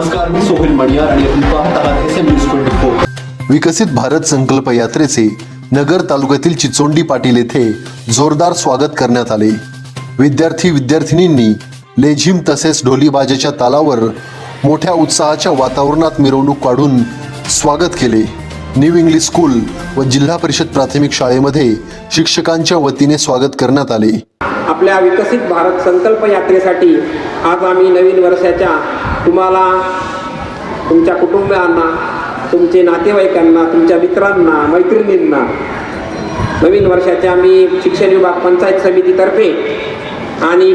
नमस्कार मी सोहेल मडियार आणि आपण पाहत आहात S M news twenty four. विकसित भारत संकल्प यात्रेचे नगर तालुक्यातील चिचोंडी पाटील येथे जोरदार स्वागत करण्यात आले. विद्यार्थी विद्यार्थिनींनी लेझिम तसेच ढोलीबाजाच्या तालावर मोठ्या उत्साहाच्या वातावरणात मिरवणूक काढून स्वागत केले. न्यू इंग्लिश स्कूल व जिल्हा परिषद प्राथमिक शाळेमध्ये शिक्षकांच्या वतीने स्वागत करण्यात आले. आपल्या विकसित भारत संकल्प यात्रेसाठी आज आम्ही नवीन वर्षाच्या तुम्हाला तुमच्या कुटुंबियांना तुमचे नातेवाईकांना तुमच्या मित्रांना मैत्रिणींना नवीन वर्षाच्या आम्ही शिक्षण विभाग पंचायत समितीतर्फे आणि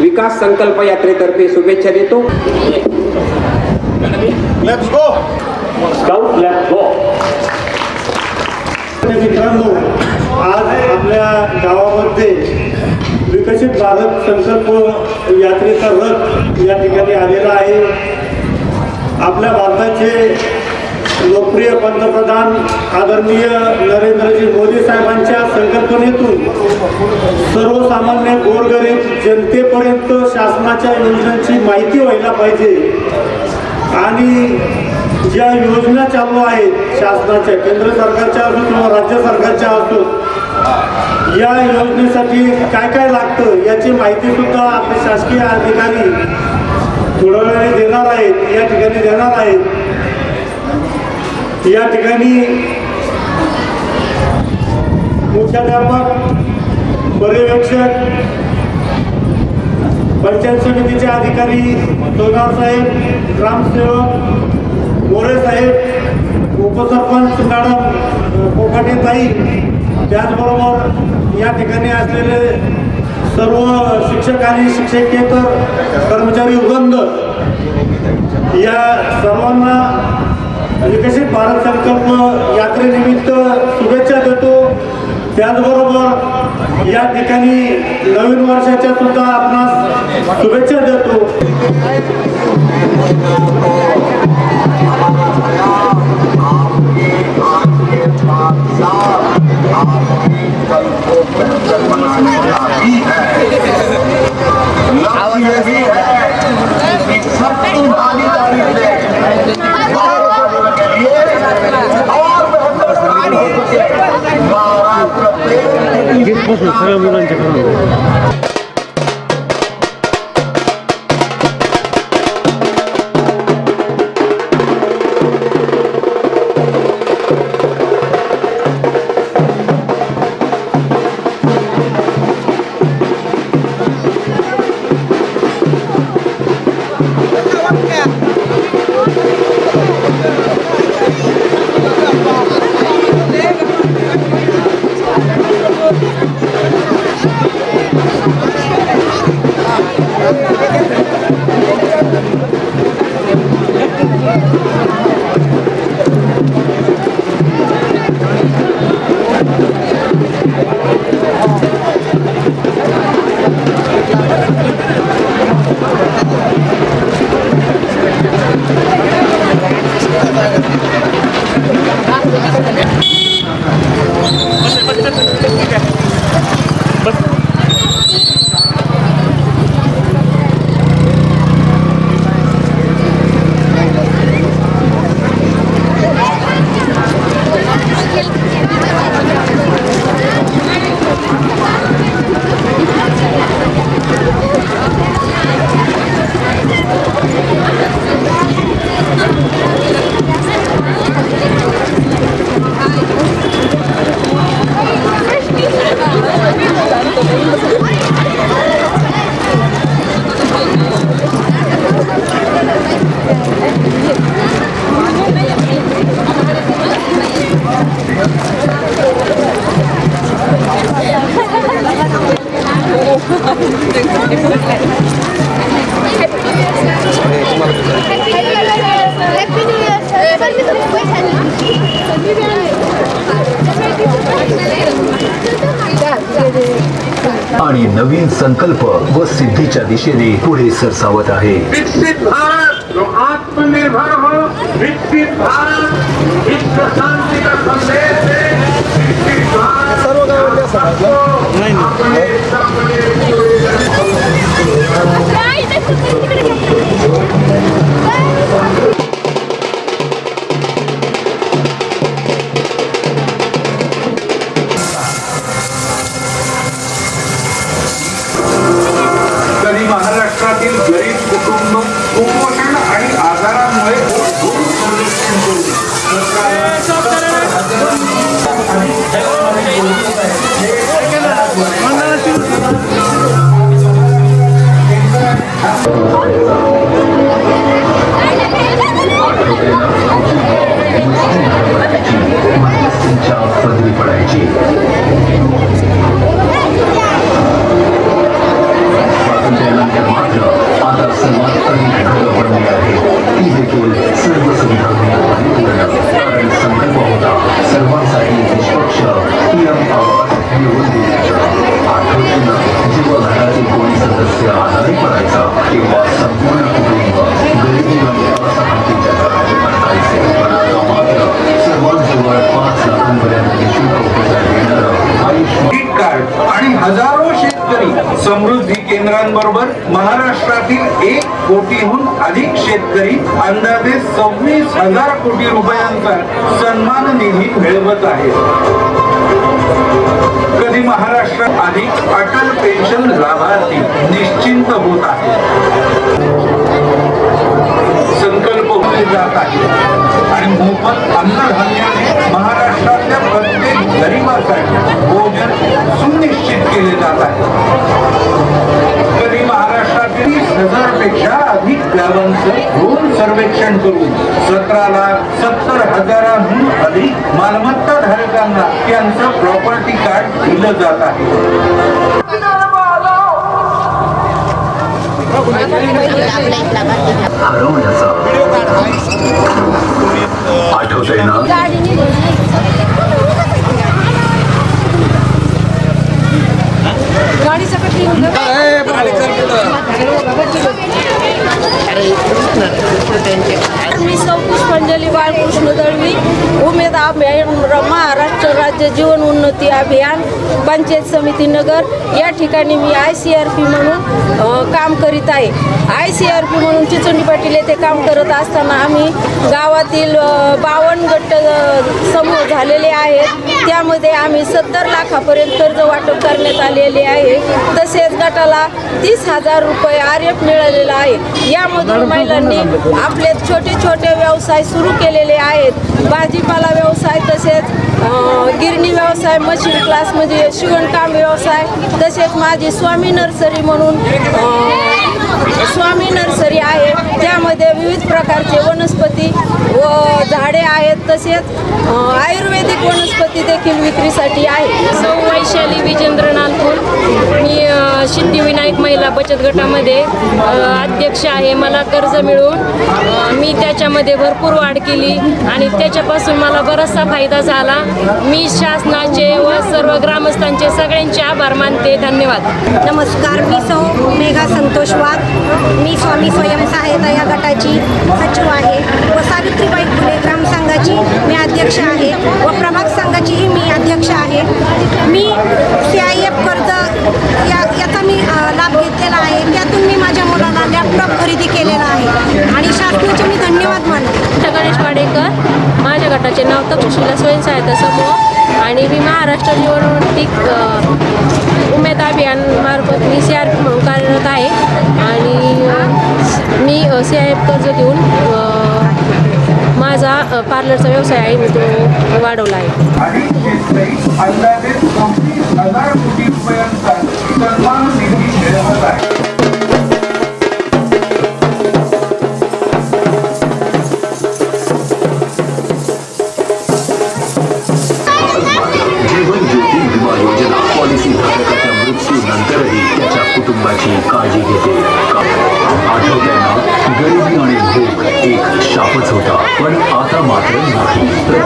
विकास संकल्प यात्रेतर्फे शुभेच्छा देतो. मित्रांनो आज आपल्या गावामध्ये विकसित भारत संकल्प यात्रेचा रथ या ठिकाणी आलेला आहे. आपल्या भारताचे लोकप्रिय पंतप्रधान आदरणीय नरेंद्रजी मोदी साहेबांच्या संकल्पनेतून सर्वसामान्य गोरगरीब जनतेपर्यंत शासनाच्या योजनांची माहिती व्हायला पाहिजे. आणि ज्या योजना चालू आहेत शासनाच्या केंद्र सरकारच्या असो किंवा राज्य सरकारच्या असो या योजनेसाठी काय काय लागतं याची माहिती सुद्धा आपले शासकीय अधिकारी थोड्या वेळाने देणार आहेत या ठिकाणी देणार आहेत. या ठिकाणी मुख्याध्यापक पर्यवेक्षक पंचायत समितीचे अधिकारी सोनार साहेब ग्रामसेवक मोरे साहेब उपसरपंच मॅडम कोकाटे ताई त्याचबरोबर या ठिकाणी असलेले सर्व शिक्षक आणि शिक्षकेतर कर्मचारी वृंद या सर्वांना विकसित भारत संकल्प यात्रेनिमित्त शुभेच्छा देतो. त्याचबरोबर या ठिकाणी नवीन वर्षाच्या सुद्धा आपणास शुभेच्छा देतो. आपकी कल को बेहतर बनाने का ही है लक्ष्य ये भी है कि सब की भागीदारी से महाराष्ट्र में संकल्प व सिद्धीच्या दिशेने पुढे सरसावत आहे. विकसित भारत जो आत्मनिर्भर हो विकसित भारत उपचार देणारं आयुष्मान क्रेडिट कार्ड आणि हजारो शेतकरी समृद्धी केंद्रांबरोबर महाराष्ट्रातील एक कोटीहून अधिक शेतकरी अंदाजे सव्वीस हजार कोटी रुपयांचा सन्मान निधी मिळवत आहेत. कधी महाराष्ट्रात अधिक अटल पेन्शन लाभार्थी अन्नधान्याने महाराष्ट्रातल्या प्रत्येक गरिबासाठी भोजन सुनिश्चित केले जात आहे. कधी महाराष्ट्रातील तीस हजारपेक्षा अधिक गावांचं ड्रोन सर्वेक्षण करून सतरा लाख सत्तर हजारांहून अधिक मालमत्ता धारकांना त्यांचं प्रॉपर्टी कार्ड दिलं जात आहे. हरवण्याचा आठवतंय ना? मी सौ पुष्पांजली बाळकृष्ण दळवी उमेद अभियान महाराष्ट्र राज्य जीवन उन्नती अभियान पंचायत समिती नगर. या ठिकाणी मी आय सी आर पी म्हणून काम करीत आहे. आय सी आर पी म्हणून चिचुंडी पाटील येथे काम करत असताना आम्ही गावातील बावन्न गट समूह झालेले आहेत. त्यामध्ये आम्ही सत्तर लाखापर्यंत कर्ज वाटप करण्यात आलेले आहे. तसेच गटाला तीस हजार रुपये आर एफ मिळालेला आहे. यामधून महिलांनी आपले छोटे छोटे व्यवसाय सुरू केलेले आहेत. भाजीपाला व्यवसाय तसेच गिरणी व्यवसाय मशीन क्लास म्हणजे शिवणकाम व्यवसाय तसेच माझी स्वामी नर्सरी म्हणून स्वामी नर्सरी आहे. त्यामध्ये विविध प्रकारचे वनस्पती व झाडे आहेत. तसेच आयुर्वेदिक वनस्पती देखील विक्रीसाठी आहे. सौ वैशाली विजेंद्र नानपूर. मी सिद्धिविनायक महिला बचत गटामध्ये अध्यक्ष आहे. मला कर्ज मिळून मी त्याच्यामध्ये भरपूर वाढ केली आणि त्याच्यापासून मला बराचसा फायदा झाला. मी शासनाचे व सर्व ग्रामस्थांचे सगळ्यांचे आभार मानते. धन्यवाद. नमस्कार. मी सौ मेघा संतोष वाघ. मी स्वामी स्वयंसहायता या गटाची सचिव आहे. व सावित्रीबाई फुले ग्रामसंघाची मी अध्यक्ष आहे व प्रभाग संघाचीही मी अध्यक्ष आहे. मी सी आय एफ कर्ज या याचा मी लाभ घेतलेला आहे. त्यातून मी माझ्या मुलाला लॅपटॉप खरेदी केलेला आहे. आणि शासनाचे मी धन्यवाद मानते. गणेश वाडेकर. गटाचे नाव तक्षशिला स्वयंसहायता समूह आणि मी महाराष्ट्र निवडणूक उमेद अभियानमार्फत मी सी आर पी म्हणून कार्यरत आहे. आणि मी सी आय एफ कर्ज घेऊन माझा पार्लरचा व्यवसाय आहे मी तो वाढवला आहे. ಮಾತ್ರ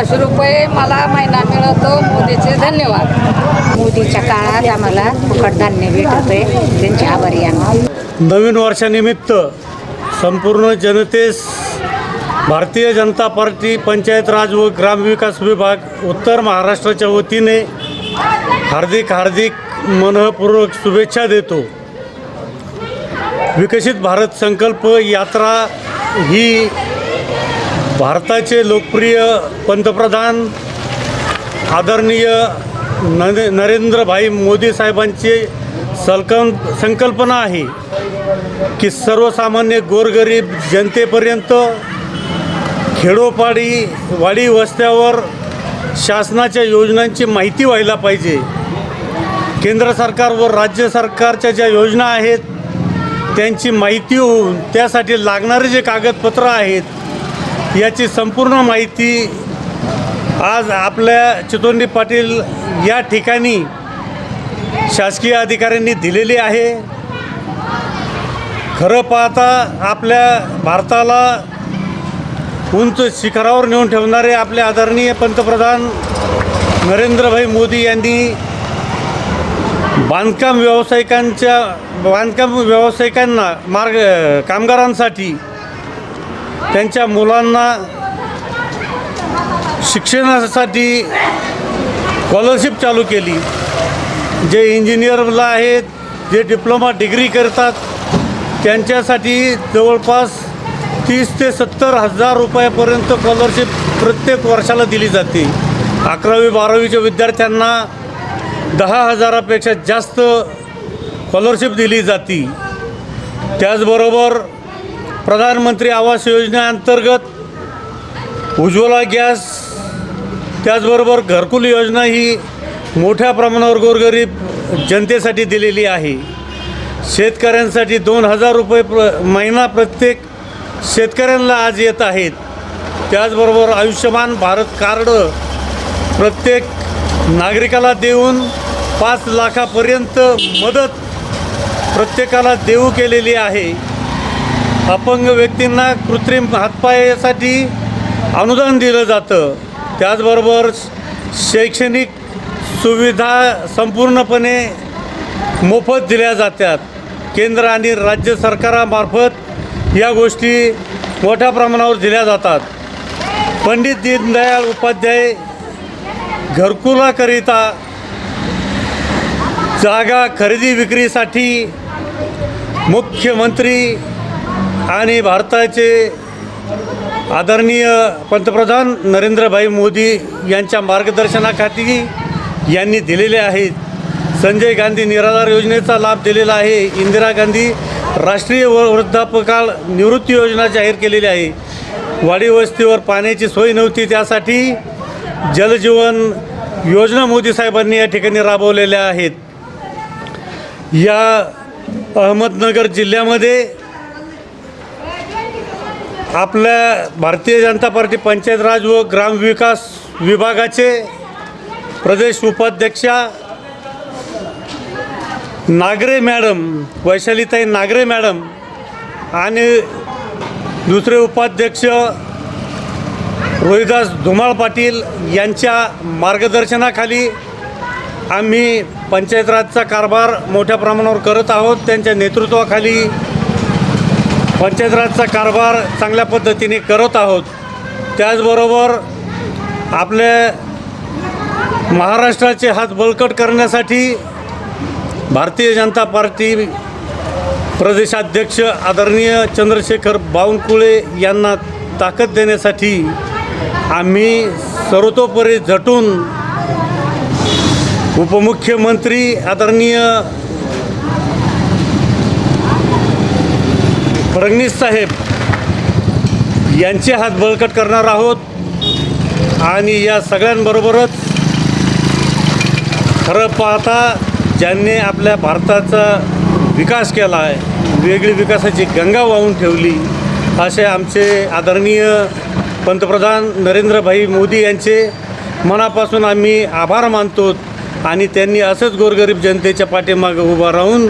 मला महिना मिळतो. मोदीचे धन्यवाद. मोदीच्या काळात आम्हाला फुकट धान्य भेटतोय. त्यांचे आभारी आम्ही. नवीन वर्षानिमित्त संपूर्ण जनतेस भारतीय जनता पार्टी पंचायत राज व ग्रामविकास विभाग उत्तर महाराष्ट्राच्या वतीने हार्दिक हार्दिक मनःपूर्वक शुभेच्छा देतो. विकसित भारत संकल्प यात्रा ही भारताचे लोकप्रिय पंतप्रधान आदरणीय नरे नरेंद्रभाई मोदी साहेबांची सलकं संकल्पना आहे की सर्वसामान्य गोरगरीब जनतेपर्यंत खेडोपाडी वाडी वस्त्यावर शासनाच्या योजनांची माहिती व्हायला पाहिजे. केंद्र सरकार व राज्य सरकारच्या ज्या योजना आहेत त्यांची माहिती होऊन त्यासाठी लागणारे जे कागदपत्र आहेत याची संपूर्ण माहिती आज आपल्या चितोंडी पाटील या ठिकाणी शासकीय अधिकाऱ्यांनी दिलेली आहे. खरं पाहता आपल्या भारताला उंच शिखरावर नेऊन ठेवणारे आपले आदरणीय पंतप्रधान नरेंद्रभाई मोदी यांनी बांधकाम व्यावसायिकांच्या बांधकाम व्यावसायिकांना मार्ग कामगारांसाठी त्यांच्या मुलांना शिक्षणासाठी स्कॉलरशिप चालू केली. जे इंजिनियरला आहेत जे डिप्लोमा डिग्री करतात त्यांच्यासाठी जवळपास तीस ते सत्तर हजार रुपयापर्यंत स्कॉलरशिप प्रत्येक वर्षाला दिली जाते. अकरावी बारावीच्या विद्यार्थ्यांना दहा हजारापेक्षा जास्त स्कॉलरशिप दिली जाते. त्याचबरोबर प्रधानमंत्री आवास योजनेअंतर्गत उज्ज्वला गॅस त्याचबरोबर घरकुल योजना ही मोठ्या प्रमाणावर गोरगरीब जनतेसाठी दिलेली आहे. शेतकऱ्यांसाठी दोन हजार रुपये प्र महिना प्रत्येक शेतकऱ्यांना आज येत आहेत. त्याचबरोबर आयुष्यमान भारत कार्ड प्रत्येक नागरिकाला देऊन पाच लाखापर्यंत मदत प्रत्येकाला देऊ केलेली आहे. अपंग व्यक्तींना कृत्रिम हातपायासाठी अनुदान दिलं जातं. त्याचबरोबर शैक्षणिक सुविधा संपूर्णपणे मोफत दिल्या जातात. केंद्र आणि राज्य सरकारामार्फत या गोष्टी मोठ्या प्रमाणावर दिल्या जातात. पंडित दीनदयाळ उपाध्याय घरकुलाकरिता जागा खरेदी विक्रीसाठी मुख्यमंत्री आणि भारताचे आदरणीय पंतप्रधान नरेंद्रभाई मोदी यांच्या मार्गदर्शनाखाली यांनी दिलेले आहेत संजय गांधी निराधार योजनेचा लाभ दिलेला आहे. इंदिरा गांधी राष्ट्रीय व वृद्धापकाळ निवृत्ती योजना जाहीर केलेली आहे. वाडी वस्तीवर पाण्याची सोय नव्हती त्यासाठी जलजीवन योजना मोदी साहेबांनी या ठिकाणी राबवलेल्या आहेत. या अहमदनगर जिल्ह्यामध्ये आपल्या भारतीय जनता पार्टी पंचायत राज व ग्रामविकास विभागाचे प्रदेश उपाध्यक्षा नागरे मॅडम वैशालीताई नागरे मॅडम आणि दुसरे उपाध्यक्ष रोहिदास धुमाळ पाटील यांच्या मार्गदर्शनाखाली आम्ही पंचायत राजचा कारभार मोठ्या प्रमाणावर करत आहोत. त्यांच्या नेतृत्वाखाली पंचायत राजचा कारभार चांगल्या पद्धतीने करत आहोत. त्याचबरोबर आपल्या महाराष्ट्राचे हात बळकट करण्यासाठी भारतीय जनता पार्टी प्रदेशाध्यक्ष आदरणीय चंद्रशेखर बावनकुळे यांना ताकद देण्यासाठी आम्ही सर्वतोपरी झटून उपमुख्यमंत्री आदरणीय फडणवीस साहेब यांचे हात बळकट करणार आहोत आणि या सगळ्यांबरोबरच खरं पाहता ज्यांनी आपल्या भारताचा विकास केला आहे वेगळी विकासाची गंगा वाहून ठेवली असे आमचे आदरणीय पंतप्रधान नरेंद्रभाई मोदी यांचे मनापासून आम्ही आभार मानतो आणि त्यांनी असंच गोरगरीब जनतेच्या पाठीमागं उभं राहून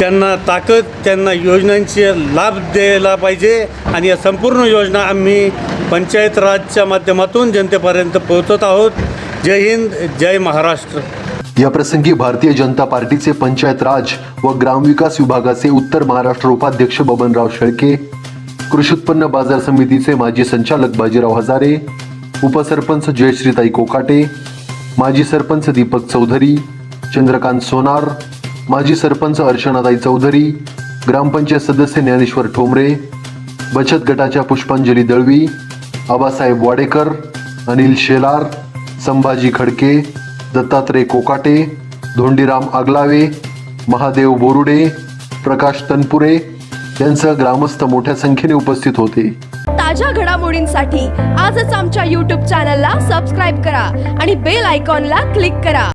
त्यांना ताकद त्यांना योजनांचे लाभ द्यायला पाहिजे आणि या संपूर्ण योजना आम्ही पंचायत राजच्या माध्यमातून जनतेपर्यंत पोहोचत आहोत. जय हिंद जय महाराष्ट्र. या प्रसंगी भारतीय जनता पार्टीचे पंचायत राज व ग्रामविकास विभागाचे उत्तर महाराष्ट्र उपाध्यक्ष बबनराव शेळके कृषी उत्पन्न बाजार समितीचे माजी संचालक बाजीराव हजारे उपसरपंच जयश्रीताई कोकाटे माजी सरपंच दीपक चौधरी चंद्रकांत सोनार माजी सरपंच अर्चनाताई चौधरी ग्रामपंचायत सदस्य ज्ञानेश्वर ठोंबरे बचत गटाच्या पुष्पांजली दळवी आबासाहेब वाडेकर अनिल शेलार संभाजी खडके दत्तात्रय कोकाटे धोंडीराम आगलावे महादेव बोरुडे प्रकाश तनपुरे यांसह ग्रामस्थ मोठ्या संख्येने उपस्थित होते. ताज्या घडामोडींसाठी आजच आमच्या यूट्यूब चॅनलला सबस्क्राईब करा आणि बेल आयकॉनला क्लिक करा.